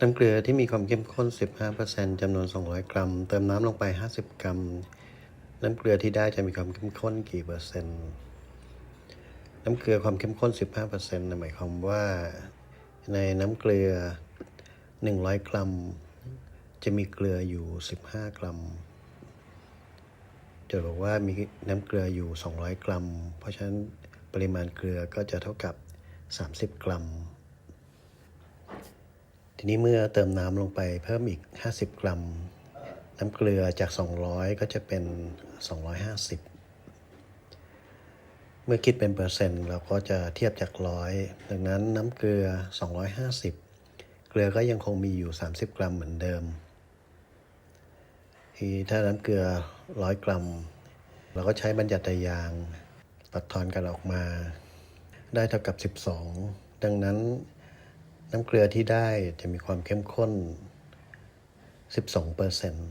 น้ำเกลือที่มีความเข้มข้น 15%จำนวน 200 กรัม เติมน้ำลงไป 50 กรัม น้ำเกลือที่ได้จะมีความเข้มข้นกี่เปอร์เซ็นต์ น้ำเกลือความเข้มข้น 15%หมายความว่า ในน้ำเกลือ 100 กรัม จะมีเกลืออยู่ 15 กรัมจะบอกว่ามีน้ำเกลืออยู่ 200 กรัม เพราะฉะนั้นปริมาณเกลือก็จะเท่ากับ 30 กรัม นี้เมื่อเติมน้ำลงไปเพิ่มอีก 50 กรัม น้ำเกลือจาก 200 ก็จะเป็น 250 เมื่อคิดเป็นเปอร์เซ็นต์เราก็จะเทียบจากร้อยดังนั้นน้ำเกลือ 250 เกลือก็ยังคงมีอยู่ 30 กรัมเหมือนเดิมทีถ้าน้ำเกลือ 100 กรัม เราก็ใช้บรรยัตยางตัดทอนกันออกมา ได้เท่ากับ 12 ดังนั้น น้ำเกลือที่ได้จะมีความเข้มข้น 12เปอร์เซ็นต์